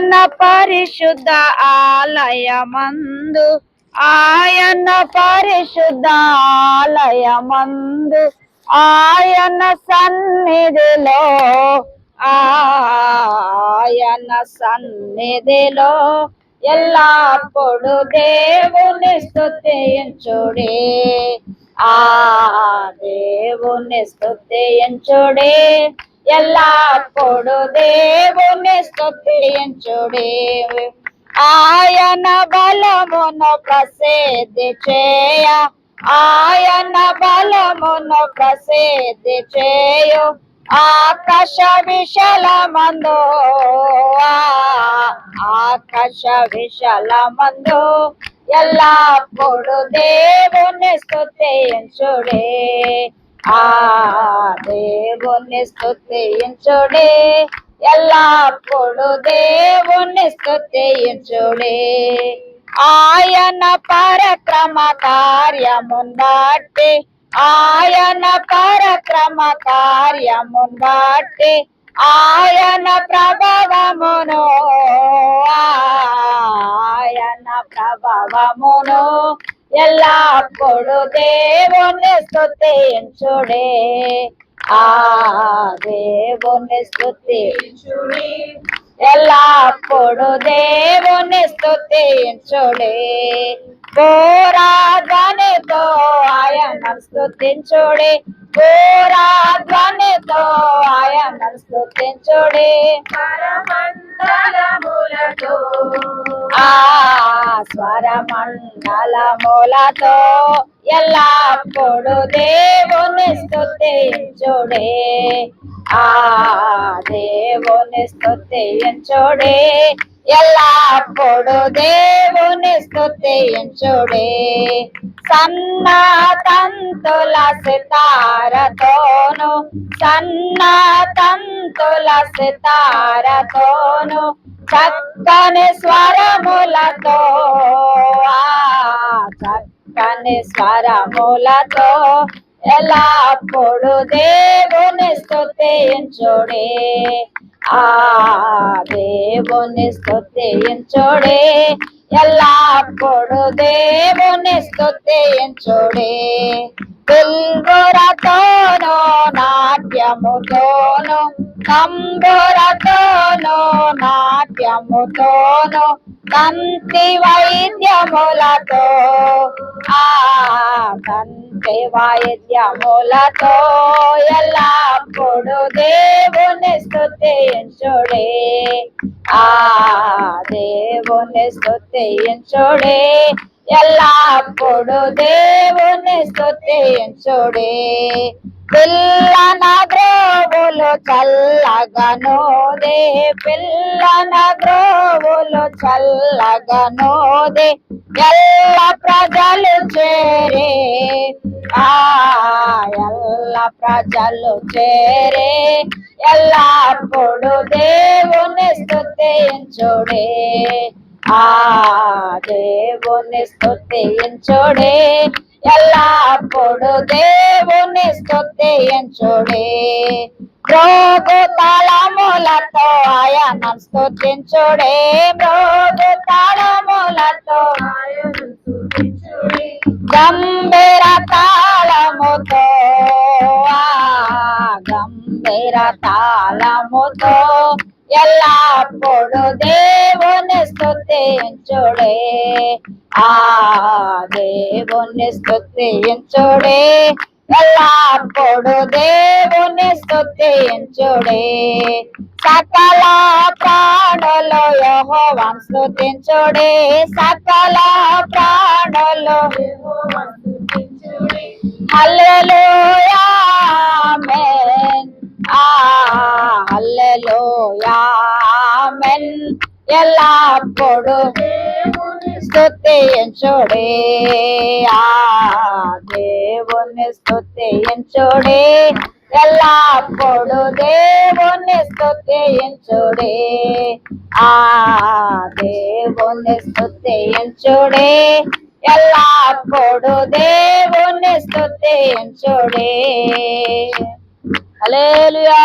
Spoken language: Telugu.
ఆయన పరిశుద్ధ ఆలయమందు ఆయన పరిశుద్ధ ఆలయమందు ఆయన సన్నిధిలో ఆయన సన్నిధిలో ఎల్లప్పుడు దేవుని స్థుతించుడే ఆ దేవుని స్థుతించుడే ఎల్లప్పుడు దేవుని స్తుతించుడే ఆయన బలమును ప్రసిద్ధి చేయ ఆయన బలమును ప్రసిద్ధి చేయు ఆకాశ విశాలమందు ఆకాశ విశాలమందు ఎల్లప్పుడు దేవుని స్థుతించుడే ఆ దేవుని స్తుతించుడే. ఎల్లప్పుడు దేవుని స్తుతించుడే. ఆయన పరక్రమ కార్యమున్ ఆయన పరక్రమ కార్యమున్ ఆయన ప్రభావమును ఆయన ప్రభావమును ఎల్లప్పుడు దేవుని స్తుతించుడే. ఆ దేవుని స్తుతించుడే ఎల్లప్పుడు దేవుని స్తుతించుడే. ఘోరాధ్వనితో ఆయన స్తుతించుడే. ఘోరాధ్వనితో ఆయన స్తుతించుడే. పరమండలములతో. ఆ స్వరమండలములతో ఎల్లప్పుడు దేవుని స్థుతించుడే ఆ దేవుని స్థుతించుడే ఎల్లప్పుడు దేవుని స్థుతించుడే సన్న తంతుల సితారతోను సన్న తంతుల సితారతోను చక్కని స్వరములతో ఆ చక్కని స్వరములతో ఎల్లప్పుడు దేవుని స్థుతించుడే ఆ దేవుని స్థుతించుడే ఎలా అప్పుడు దేవుని స్థుతించుడే బిల్గురతోనో నాట్యముతోను తంబురతోను నాట్యముతోను తంతి వైద్యములతో ఆ తంతి వైద్యములతో ఎల్లప్పుడు దేవుని స్థుతించుడే ఆ దేవుని స్థుతించుడే ఎల్లప్పుడు దేవుని స్థుతించుడే పిల్లన గ్రోవులు చల్లగనోదే పిల్లన ద్రో గ్రోవులు చల్లగనోదే ఎల్ల ప్రజలు చేరే. ఆ ఎల్ల ప్రజలు చేరే. ఎల్లప్పుడు దేవుని స్థుతించుడే ఆ దేవుని స్థుతించుడే ఎల్లప్పుడు దేవుని స్థుతించుడే రోగు తలములతో ఆయన స్తుతించుడే మృగు తలములతో గంభీర తాళముతో గంభీర తాళముతో ఎల్లప్పుడు దేవుని స్థుతించుడే ఆ దేవుని స్థుతించుడే ఎల్లప్పుడు దేవుని స్థుతించుడే సకల ప్రాణులు యెహోవాను స్థుతించుడే సకల ప్రాణులు హల్లెలూయా ఆమేన్. ఆ హల్లెలూయా ఆమేన్. ఎల్లప్పుడు దేవుని స్తుతించుడే ఆ దేవుని స్తుతించుడే ఎల్లప్పుడు దేవుని స్తుతించుడే ఆ దేవుని స్తుతించుడే ఎల్లప్పుడు దేవుని స్తుతించుడే హల్లెలూయా.